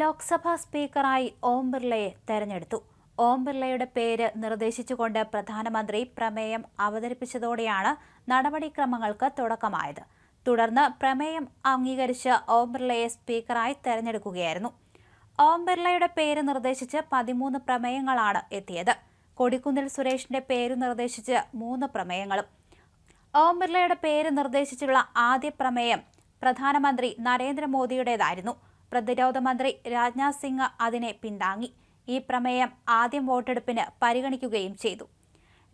ലോക്സഭാ സ്പീക്കറായി ഓം ബിർളയെ തെരഞ്ഞെടുത്തു. ഓം ബിർളയുടെ പേര് നിർദ്ദേശിച്ചുകൊണ്ട് പ്രധാനമന്ത്രി പ്രമേയം അവതരിപ്പിച്ചതോടെയാണ് നടപടിക്രമങ്ങൾക്ക് തുടക്കമായത്. തുടർന്ന് പ്രമേയം അംഗീകരിച്ച് ഓം ബിർളയെ സ്പീക്കറായി തെരഞ്ഞെടുക്കുകയായിരുന്നു. ഓം ബിർളയുടെ പേര് നിർദ്ദേശിച്ച് പതിമൂന്ന് പ്രമേയങ്ങളാണ് എത്തിയത്. കൊടിക്കുന്നിൽ സുരേഷിന്റെ പേര് നിർദ്ദേശിച്ച് മൂന്ന് പ്രമേയങ്ങളും. ഓം ബിർളയുടെ പേര് നിർദ്ദേശിച്ചുള്ള ആദ്യ പ്രമേയം പ്രധാനമന്ത്രി നരേന്ദ്രമോദിയുടേതായിരുന്നു. പ്രതിരോധ മന്ത്രി രാജ്നാഥ് സിംഗ് അതിനെ പിന്താങ്ങി. ഈ പ്രമേയം ആദ്യം വോട്ടെടുപ്പിന് പരിഗണിക്കുകയും ചെയ്തു.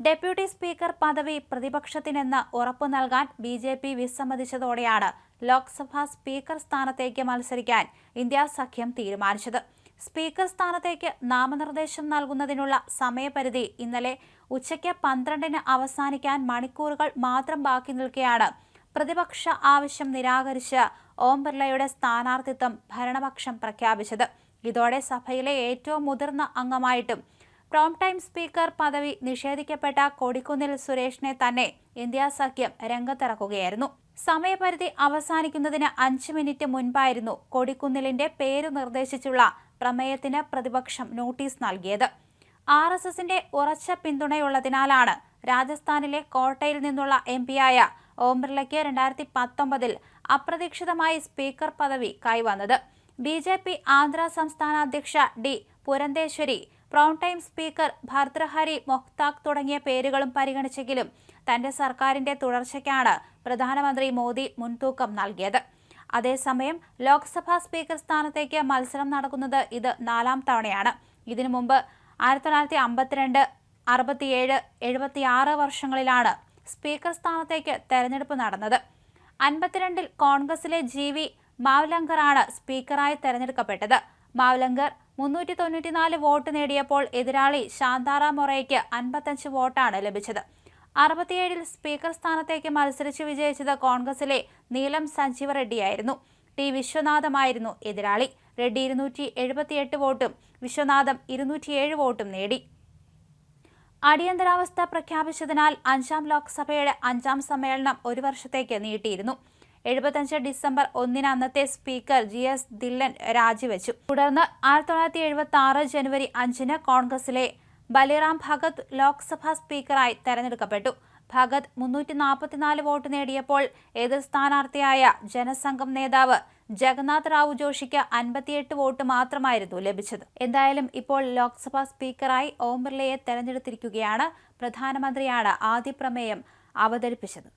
ഡെപ്യൂട്ടി സ്പീക്കർ പദവി പ്രതിപക്ഷത്തിനെന്ന് ഉറപ്പു നൽകാൻ ബി ജെ പി വിസമ്മതിച്ചതോടെയാണ് ലോക്സഭാ സ്പീക്കർ സ്ഥാനത്തേക്ക് മത്സരിക്കാൻ ഇന്ത്യ സഖ്യം തീരുമാനിച്ചത്. സ്പീക്കർ സ്ഥാനത്തേക്ക് നാമനിർദ്ദേശം നൽകുന്നതിനുള്ള സമയപരിധി ഇന്നലെ ഉച്ചയ്ക്ക് പന്ത്രണ്ടിന് അവസാനിക്കാൻ മണിക്കൂറുകൾ മാത്രം ബാക്കി നിൽക്കെയാണ് പ്രതിപക്ഷ ആവശ്യം നിരാകരിച്ച് ഓം ബിർളയുടെ സ്ഥാനാർത്ഥിത്വം ഭരണപക്ഷം പ്രഖ്യാപിച്ചത്. ഇതോടെ സഭയിലെ ഏറ്റവും മുതിർന്ന അംഗമായിട്ടും പ്രോം ടൈം സ്പീക്കർ പദവി നിഷേധിക്കപ്പെട്ട കൊടിക്കുന്നിൽ സുരേഷിനെ തന്നെ ഇന്ത്യാ സഖ്യം രംഗത്തിറക്കുകയായിരുന്നു. സമയപരിധി അവസാനിക്കുന്നതിന് അഞ്ച് മിനിറ്റ് മുൻപായിരുന്നു കൊടിക്കുന്നിലിന്റെ പേര് നിർദ്ദേശിച്ചുള്ള പ്രമേയത്തിന് പ്രതിപക്ഷം നോട്ടീസ് നൽകിയത്. ആർ എസ് എസിന്റെ ഉറച്ച പിന്തുണയുള്ളതിനാലാണ് രാജസ്ഥാനിലെ കോട്ടയിൽ നിന്നുള്ള എം പിയായ ഓം ബിർളയ്ക്ക് രണ്ടായിരത്തി പത്തൊമ്പതിൽ അപ്രതീക്ഷിതമായി സ്പീക്കർ പദവി കൈവന്നത്. ബി ജെ പി ആന്ധ്ര സംസ്ഥാന അധ്യക്ഷ D Purandeswari pro tem speaker Bhartruhari Mahtab തുടങ്ങിയ പേരുകളും പരിഗണിച്ചെങ്കിലും തന്റെ സർക്കാരിന്റെ തുടർച്ചയ്ക്കാണ് പ്രധാനമന്ത്രി മോദി മുൻതൂക്കം നൽകിയത്. അതേസമയം ലോക്സഭാ സ്പീക്കർ സ്ഥാനത്തേക്ക് മത്സരം നടക്കുന്നത് ഇത് നാലാം തവണയാണ്. ഇതിനു മുമ്പ് ആയിരത്തി തൊള്ളായിരത്തി അമ്പത്തിരണ്ട് അറുപത്തിയേഴ് എഴുപത്തിയാറ് വർഷങ്ങളിലാണ് സ്പീക്കർ സ്ഥാനത്തേക്ക് തെരഞ്ഞെടുപ്പ് നടന്നത്. അൻപത്തിരണ്ടിൽ കോൺഗ്രസിലെ ജി വി മാവ്ലങ്കറാണ് സ്പീക്കറായി തെരഞ്ഞെടുക്കപ്പെട്ടത്. മാവ്ലങ്കർ മുന്നൂറ്റി തൊണ്ണൂറ്റിനാല് വോട്ട് നേടിയപ്പോൾ എതിരാളി ശാന്താറാം മൊറയ്ക്ക് അൻപത്തഞ്ച് വോട്ടാണ് ലഭിച്ചത്. അറുപത്തിയേഴിൽ സ്പീക്കർ സ്ഥാനത്തേക്ക് മത്സരിച്ച് വിജയിച്ചത് കോൺഗ്രസിലെ നീലം സഞ്ജീവ റെഡ്ഡിയായിരുന്നു. ടി വിശ്വനാഥമായിരുന്നു എതിരാളി. റെഡ്ഡി ഇരുന്നൂറ്റി എഴുപത്തിയെട്ട് വോട്ടും വിശ്വനാഥം ഇരുന്നൂറ്റിയേഴ് വോട്ടും നേടി. അടിയന്തരാവസ്ഥ പ്രഖ്യാപിച്ചതിനാൽ അഞ്ചാം ലോക്സഭയുടെ അഞ്ചാം സമ്മേളനം ഒരു വർഷത്തേക്ക് നീട്ടിയിരുന്നു. എഴുപത്തഞ്ച് ഡിസംബർ ഒന്നിന് അന്നത്തെ സ്പീക്കർ ജി എസ് ദില്ലൻ രാജിവെച്ചു. തുടർന്ന് ആയിരത്തി തൊള്ളായിരത്തി എഴുപത്തി ആറ് ജനുവരി അഞ്ചിന് കോൺഗ്രസിലെ ബലിറാം ഭഗത് ലോക്സഭാ സ്പീക്കറായി തെരഞ്ഞെടുക്കപ്പെട്ടു. ഭഗത് മുന്നൂറ്റി നാൽപ്പത്തിനാല് വോട്ട് നേടിയപ്പോൾ എതിർ സ്ഥാനാർത്ഥിയായ ജനസംഘം നേതാവ് ജഗന്നാഥ് റാവു ജോഷിക്ക് അൻപത്തിയെട്ട് വോട്ട് മാത്രമായിരുന്നു ലഭിച്ചത്. എന്തായാലും ഇപ്പോൾ ലോക്സഭാ സ്പീക്കറായി ഓം ബിർളയെ തെരഞ്ഞെടുത്തിരിക്കുകയാണ് പ്രധാനമന്ത്രിയാണ് ആദ്യ പ്രമേയം അവതരിപ്പിച്ചത്.